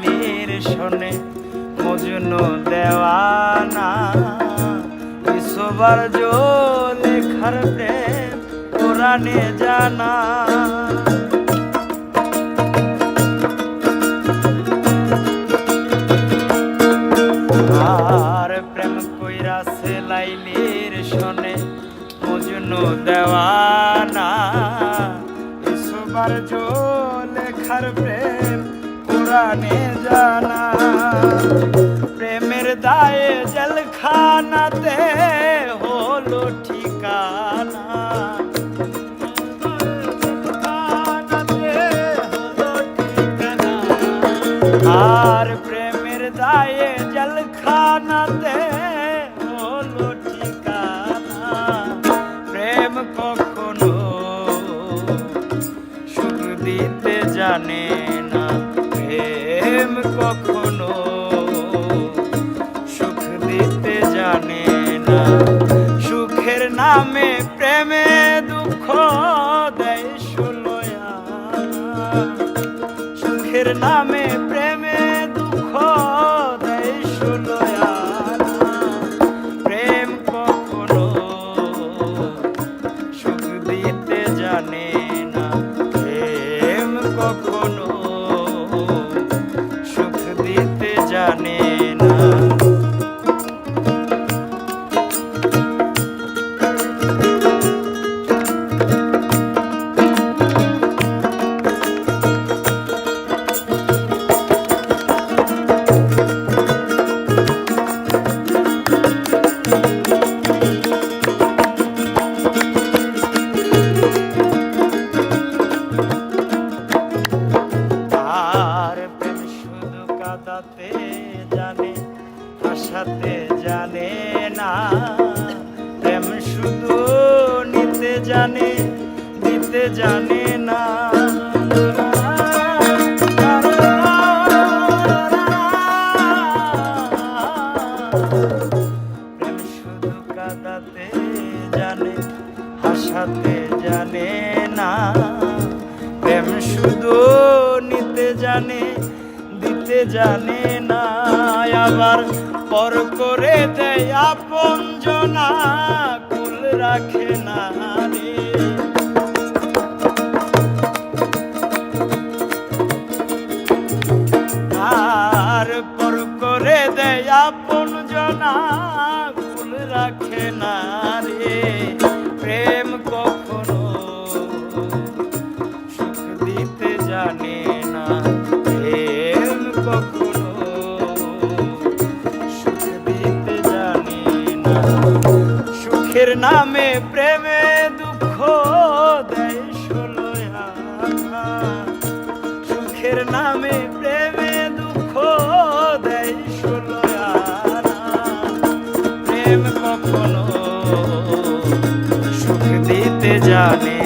মেয়ের শোনে, মজনু দেওয়ানা বিশ্ববার জো লেখার প্রেম পুরাণে জানা। আর প্রেম কইরা সেলাইলির শোনে, মজনু দেওয়ানা সুবার জো লেখার প্রেম কোরআনে জানা, প্রেমের দায়ে জেলখানাতে হলো ঠিকানা। আর প্রেমের দায়ে জেলখানাতে হলো ঠিকানা প্রেম কখনো সুখ দিতে জানে প্রেম কখনো সুখ দিতে জানে না। সুখের নামে প্রেমে দুঃখ দেয় ষোলোয়া সুখের নামে হাসাতে জানে না। প্রেম শুধু নিতে জানে দিতে জানে না। প্রেম শুধু জানে, হাসাতে জানে না। প্রেম শুধু নিতে জানে, দিতে জানে না। আবার পর করে দেয় আপন জনা, কুল রাখে না রে আর পর করে দেয় আপন জনা, কুল রাখে না রে। মোদের নামে প্রেমে দুঃখ দেয় ষোলো সুখের নামে প্রেমে দুঃখ দেয় ষোলো প্রেম কখনো সুখ দিতে জানে